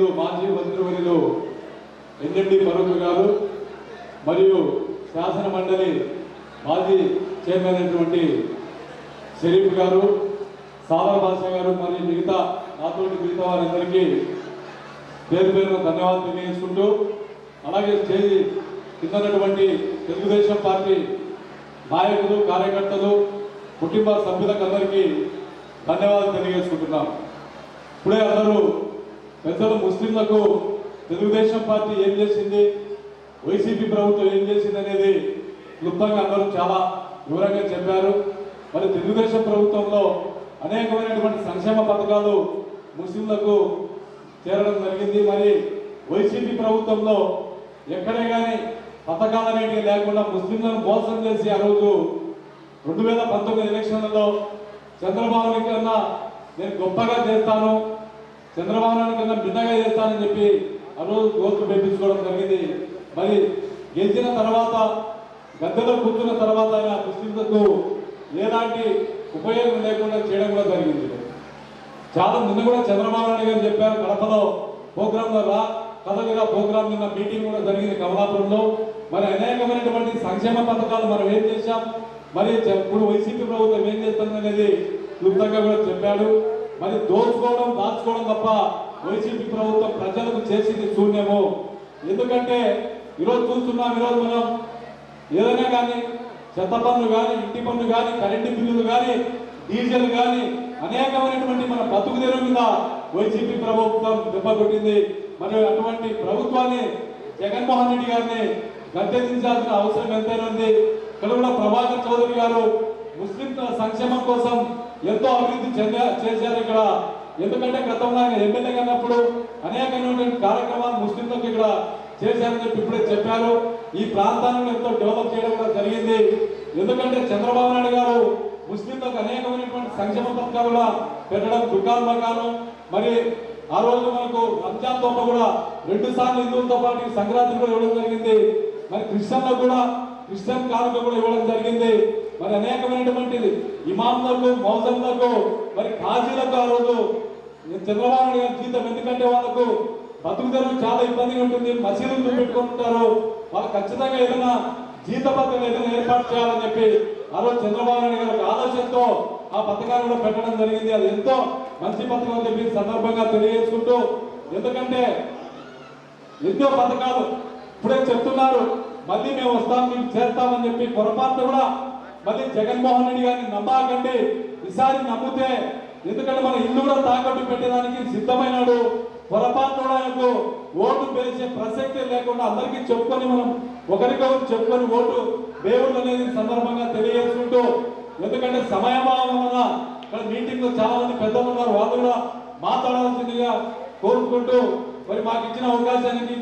మంత్రివర్యులు మాజీ మంత్రివర్యులు ఎన్ఎండి ఫరూక్ గారు మరియు శాసన మండలి మాజీ చైర్మన్ అయినటువంటి షరీఫ్ గారు సాదర్ భాష గారు మరియు మిగతా నాతోటి మిగతా వారందరికీ పేరు పేరున ధన్యవాదాలు తెలియజేసుకుంటూ అలాగే స్టేజ్ కింద తెలుగుదేశం పార్టీ నాయకులు కార్యకర్తలు కుటుంబ సభ్యులకు అందరికీ ధన్యవాదాలు తెలియజేసుకుంటున్నాం. ఇప్పుడే అందరూ పెద్దలు ముస్లింలకు తెలుగుదేశం పార్టీ ఏం చేసింది? వైసీపీ ప్రభుత్వం ఏం చేసింది అనేది క్లుప్తంగా అందరూ చాలా వివరంగా చెప్పారు. మరి తెలుగుదేశం ప్రభుత్వంలో అనేకమైనటువంటి సంక్షేమ పథకాలు ముస్లింలకు చేరడం జరిగింది. మరి వైసీపీ ప్రభుత్వంలో ఎక్కడే కానీ పథకాలు అనేటివి లేకుండా ముస్లింలను మోసం చేసి ఆ రోజు రెండు వేల పంతొమ్మిది ఎలక్షన్లలో చంద్రబాబు కన్నా నేను గొప్పగా చేస్తాను. చంద్రబాబు నాయుడు కన్నా భిన్నగా చేస్తానని చెప్పి ఆ రోజు ఓట్లు పెంపించుకోవడం జరిగింది. మరి గెలిచిన తర్వాత గద్దెలో కూర్చున్న తర్వాత ఆయన ముస్లింలకు ఎలాంటి ఉపయోగం లేకుండా చేయడం కూడా జరిగింది. చాలా నిన్న కూడా చంద్రబాబు నాయుడు గారు చెప్పారు కడపలో ప్రోగ్రామ్లో రా కథలుగా ప్రోగ్రామ్ నిన్న మీటింగ్ కూడా జరిగింది కమలాపురంలో. మరి అనేకమైనటువంటి సంక్షేమ పథకాలు మనం ఏం చేశాం? మరి ఇప్పుడు వైసీపీ ప్రభుత్వం ఏం చేస్తుంది అనేది క్లుప్తంగా కూడా చెప్పాడు. మరి దోచుకోవడం దాచుకోవడం తప్ప వైసీపీ ప్రభుత్వం ప్రజలకు చేసింది శూన్యము. ఎందుకంటే ఈరోజు చూస్తున్నాం ఈరోజు మనం ఏదైనా కానీ చెత్త పన్ను కానీ ఇంటి పన్ను కానీ కరెంటు బిల్లులు కానీ డీజిల్ కానీ అనేకమైనటువంటి మన బతుకు తెరువు మీద వైసీపీ ప్రభుత్వం దెబ్బకొట్టింది. మరి అటువంటి ప్రభుత్వాన్ని జగన్మోహన్ రెడ్డి గారిని గద్దెదించాల్సిన అవసరం ఎంతైనా ఉంది. ఇక్కడ కూడా ప్రభాకర్ చౌదరి గారు ముస్లింల సంక్షేమం కోసం ఎంతో అభివృద్ధి చెందా చేశారు ఇక్కడ. ఎందుకంటే గతంలో ఆయన ఎమ్మెల్యే ఉన్నప్పుడు అనేకమైనటువంటి కార్యక్రమాలు ముస్లింలకు ఇక్కడ చేశారని చెప్పి ఇప్పుడే చెప్పారు. ఈ ప్రాంతాలను ఎంతో డెవలప్ చేయడం కూడా జరిగింది. ఎందుకంటే చంద్రబాబు నాయుడు గారు ముస్లింలకు అనేకమైనటువంటి సంక్షేమ పథకాలు కూడా పెట్టడం దుకాణ మకాలు మరి ఆ రోజు మనకు రంజాన్ తోప కూడా రెండు సార్లు హిందువులతో పాటు సంక్రాంతి కూడా ఇవ్వడం జరిగింది. మరి క్రిస్టియన్లకు కూడా క్రిస్టియన్ కానుక కూడా ఇవ్వడం జరిగింది. మరి అనేకమైనటువంటి ఇమాంలకు మౌజంలకు మరి కాజీలకు ఆ రోజు చంద్రబాబు నాయుడు గారి జీతం ఎందుకంటే వాళ్ళకు బతుకు చాలా ఇబ్బందిగా ఉంటుంది. మసీదులు పెట్టుకుంటారు వాళ్ళు ఖచ్చితంగా ఏదైనా జీత పథకం ఏదైనా ఏర్పాటు చేయాలని చెప్పి ఆ రోజు చంద్రబాబు నాయుడు గారి ఆలోచనతో ఆ పథకాన్ని కూడా పెట్టడం జరిగింది. అది ఎంతో మంచి పథకం అని చెప్పి సందర్భంగా తెలియజేసుకుంటూ ఎందుకంటే ఎన్నో పథకాలు ఇప్పుడే చెప్తున్నారు. మళ్ళీ మేము వస్తాం మేము చేస్తామని చెప్పి పొరపాటు కూడా మరి జగన్మోహన్ రెడ్డి గారిని నమ్మకండి. ఈసారి నమ్మితే ఎందుకంటే మన ఇల్లు కూడా తాకట్టు పెట్టడానికి సిద్ధమైనాడు. పొరపాటు ఆయనకు ఓటు వేసే ప్రసక్తే లేకుండా అందరికీ చెప్పుకొని మనం ఒకరికొకరు చెప్పుకొని ఓటు దేవుడు అనేది సందర్భంగా తెలియజేసుకుంటూ ఎందుకంటే సమయభావం వలన ఇక్కడ మీటింగ్లో చాలా మంది పెద్దలు ఉన్నారు వాళ్ళు కూడా మాట్లాడాల్సిందిగా కోరుకుంటూ మరి మాకు ఇచ్చిన అవకాశానికి